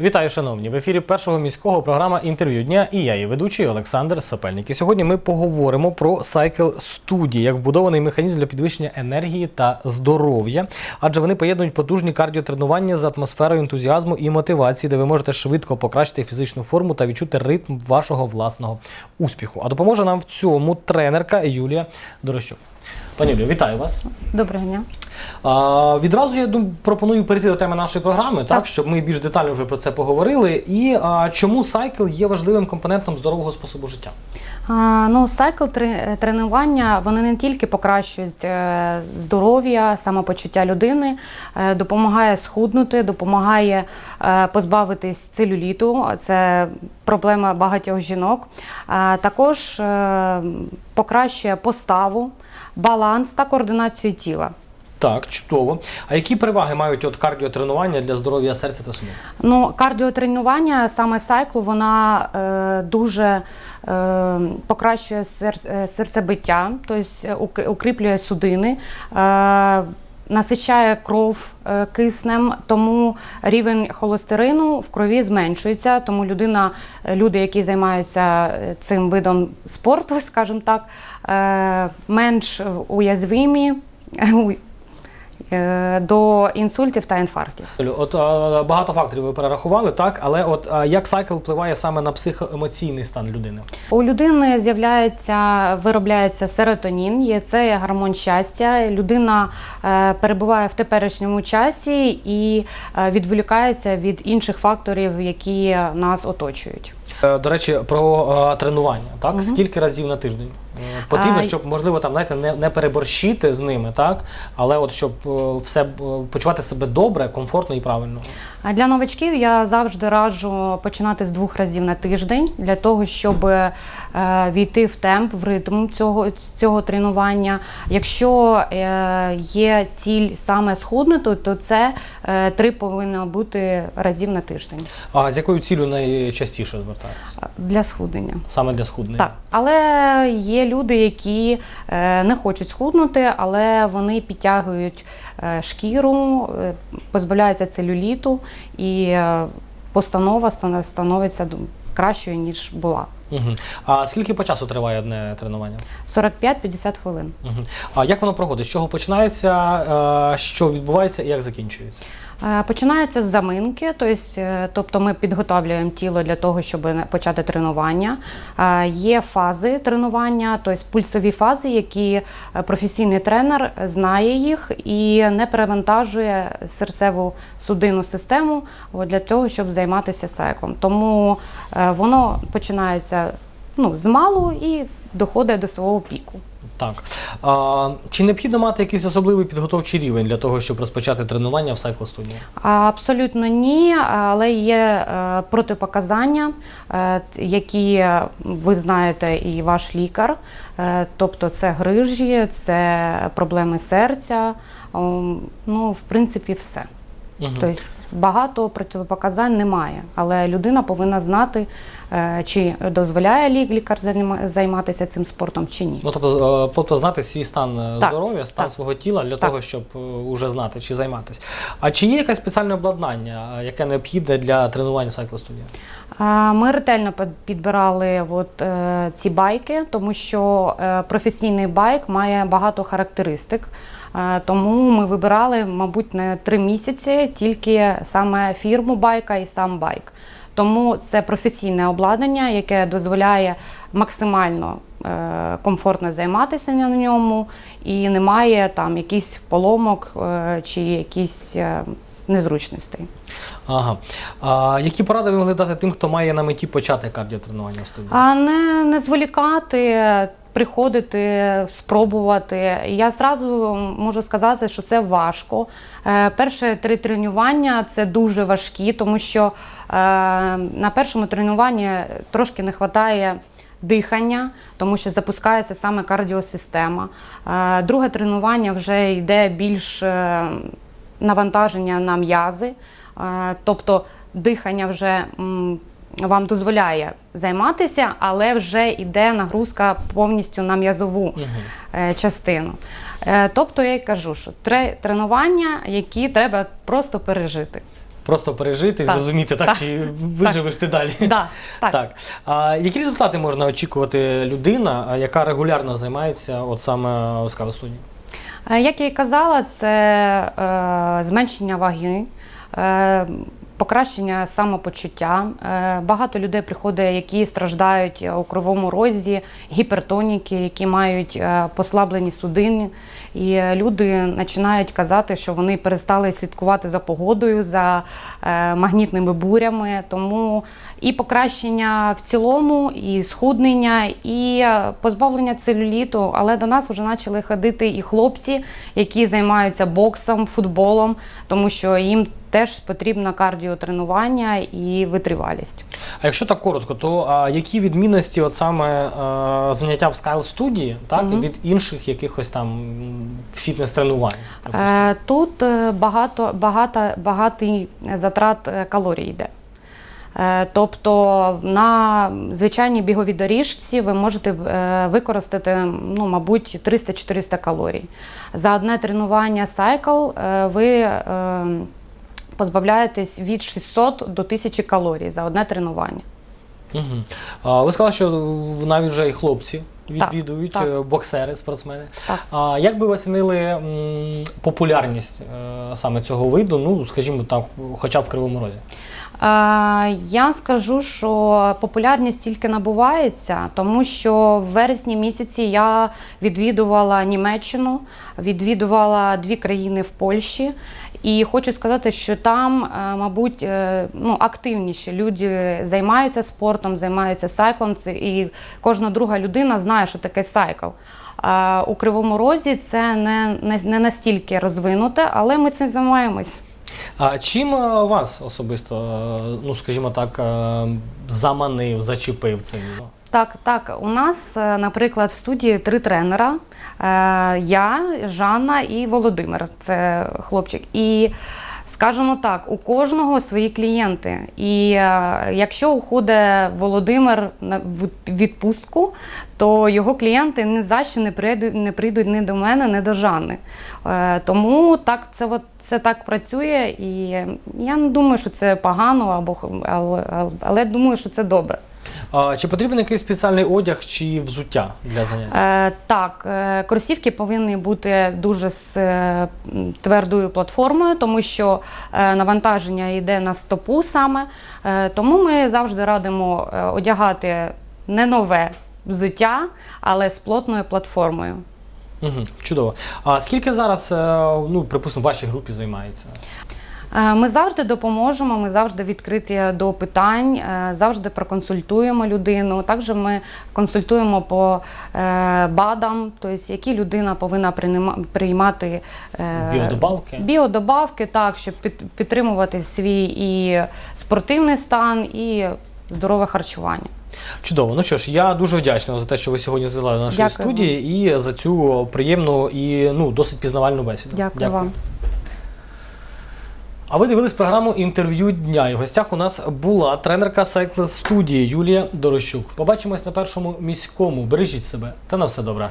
Вітаю, шановні! В ефірі першого міського програма інтерв'ю дня і я, її ведучий Олександр Сапельник. І сьогодні ми поговоримо про Cycle Studio, як вбудований механізм для підвищення енергії та здоров'я, адже вони поєднують потужні кардіотренування з атмосферою ентузіазму і мотивації, де ви можете швидко покращити фізичну форму та відчути ритм вашого власного успіху. А допоможе нам в цьому тренерка Юлія Дорощук. Пані Юлія, вітаю вас. Доброго дня. А, відразу я думаю, пропоную перейти до теми нашої програми, так, Так. щоб ми більш детально вже про це поговорили. І а, чому сайкл є важливим компонентом здорового способу життя? А, ну, сайкл тренування вони не тільки покращують е, здоров'я, самопочуття людини, е, допомагає схуднути, допомагає е, позбавитись целюліту. Це проблема багатьох жінок. А також покращує поставу, баланс та координацію тіла. Так, чудово. А які переваги мають от кардіотренування для здоров'я серця та судин? Ну, кардіотренування, саме сайклу, вона е, дуже е, покращує сер- е, серцебиття, тобто ук- укріплює судини. Е, Насичає кров е, киснем, тому рівень холестерину в крові зменшується. Тому людина, е, люди, які займаються цим видом спорту, скажімо так, менш уязвимі до інсультів та інфарктів. От багато факторів ви перерахували, так, але от як сайкл впливає саме на психоемоційний стан людини? У людини з'являється, виробляється серотонін, є це гормон щастя. Людина е, перебуває в теперішньому часі і е, відволікається від інших факторів, які нас оточують. Е, До речі, про е, тренування, так? Скільки разів на тиждень? Е, Потрібно, щоб, можливо, там, знаєте, не, не переборщити з ними, так? Але от щоб все почувати себе добре, комфортно і правильно. А для новачків я завжди раджу починати з двох разів на тиждень для того, щоб е, війти в темп, в ритм цього, цього тренування. Якщо е, є ціль саме схуднути, то це е, три повинно бути разів на тиждень А з якою цілею найчастіше звертаються? для схуднення. Саме для схуднення? Так, але є люди, які е, не хочуть схуднути, але вони підтягують е, шкіру, е, позбавляються целюліту, і постанова становиться кращою, ніж була. Угу. А скільки по часу триває одне тренування? 45-50 хвилин. Угу. А як воно проходить? З чого починається, що відбувається і як закінчується? Е, Починається з заминки, е, тобто ми підготовлюємо тіло для того, щоб почати тренування. Е, Є фази тренування, тобто пульсові фази, які професійний тренер знає їх і не перевантажує серцеву судинну систему для того, щоб займатися сайклом. Тому воно починається ну, з малу і доходить до свого піку. Так. А, чи необхідно мати якийсь особливий підготовчий рівень для того, щоб розпочати тренування в сайкл студії? Абсолютно ні, але є е, протипоказання, е, які ви знаєте, і ваш лікар. Е, Тобто це грижі, це проблеми серця. Ну, в принципі, все. Угу. Тобто багато протипоказань немає, але людина повинна знати, е, чи дозволяє лі- лікар займа- займатися цим спортом чи ні. Ну, тобто, е, тобто знати свій стан е, Так, здоров'я, стан так. свого тіла для Так. того, щоб уже знати чи займатися. А чи є якесь спеціальне обладнання, яке необхідне для тренування сайкл студії? Ми ретельно під- підбирали от, ці байки, тому що професійний байк має багато характеристик. Е, Тому ми вибирали, мабуть, не три місяці тільки саме фірму байка і сам байк. Тому це професійне обладнання, яке дозволяє максимально е, комфортно займатися на ньому, і немає там якісь поломок е, чи якісь незручностей. Ага. А, які поради ви могли дати тим, хто має на меті почати кардіотренування в студії? А не, не зволікати, приходити, спробувати. Я зразу можу сказати, що це важко. Е, перше три тренування це дуже важкі, тому що е, на першому тренуванні трошки не вистачає. Дихання, тому що запускається саме кардіосистема. Е, Друге тренування вже йде більш навантаження на м'язи, Е, тобто дихання вже вам дозволяє займатися, але вже йде нагрузка повністю на м'язову е, частину. Е, Тобто я й кажу, що тре- тренування, які треба просто пережити. просто пережити, Так. зрозуміти, так, Так. чи виживеш ти далі. Да, так. Так. А, які результати можна очікувати людина, яка регулярно займається от саме у скал студії? Е, Як я і казала, це е, зменшення ваги. Е, Покращення самопочуття. Е, Багато людей приходить, які страждають у кровому розі, гіпертоніки, які мають е, послаблені судини. І е, люди починають казати, що вони перестали слідкувати за погодою, за е, магнітними бурями. Тому і покращення в цілому, і схуднення, і е, позбавлення целюліту. Але до нас вже почали ходити і хлопці, які займаються боксом, футболом, тому що їм теж потрібно кардіотренування і витривалість. А якщо так коротко, то а, які відмінності от саме а, заняття в скайл студії так, Мгм. від інших якихось там фітнес-тренувань? Е, Тут е, багато, багато, багатий затрат е, калорій йде. Е, Тобто на звичайній біговій доріжці ви можете е, використати, ну, мабуть, 300-400 калорій. За одне тренування сайкл е, ви е, позбавляєтесь від 600 до 1000 калорій за одне тренування. Мгм. А, ви сказали, що навіть вже і хлопці відвідують так. е, боксери, спортсмени. Так. А як би ви оцінили м, популярність е, саме цього виду, ну, скажімо так, хоча б в Кривому Розі? Я скажу, що популярність тільки набувається, тому що в вересні місяці я відвідувала Німеччину, відвідувала дві країни в Польщі. І хочу сказати, що там, е, мабуть, е, ну, активніші люди займаються спортом, займаються сайклом. І кожна друга людина знає, що таке сайкл. Е, У Кривому Розі це не, не, настільки розвинуте, але ми цим займаємось. А чим вас особисто, ну скажімо так, заманив, зачепив відео? Так, так. У нас, е, наприклад, в студії три тренера: Е, я, Жанна і Володимир. Це хлопчик. І скажімо так, у кожного свої клієнти. І е, якщо уходить Володимир в відпустку, то його клієнти ні за що не прийдуть, не прийдуть ні до мене, ні до Жанни. Тому так це, от, це так працює, і я не думаю, що це погано, або але, але думаю, що це добре. А, чи потрібен якийсь спеціальний одяг чи взуття для занять? Е, так, е, кросівки повинні бути дуже з е, твердою платформою, тому що е, навантаження йде на стопу саме. Е, тому ми завжди радимо е, одягати не нове взуття, але з плотною платформою. Угу, чудово. А скільки зараз, е, ну, припустимо, в вашій групі займається? Е, Ми завжди допоможемо, ми завжди відкриті до питань, е, завжди проконсультуємо людину. Також ми консультуємо по е, БАДам, тобто які людина повинна приймати Біодобавки? біодобавки, так, щоб під- підтримувати свій і спортивний стан, і здорове харчування. Чудово. Ну що ж, я дуже вдячний за те, що ви сьогодні звели до нашої Дякую студії і за цю приємну і ну, досить пізнавальну бесіду. Дякую, вам. А ви дивились програму інтерв'ю дня. І в гостях у нас була тренерка сайкл студії Юлія Дорощук. Побачимось на першому міському. Бережіть себе та на все добре.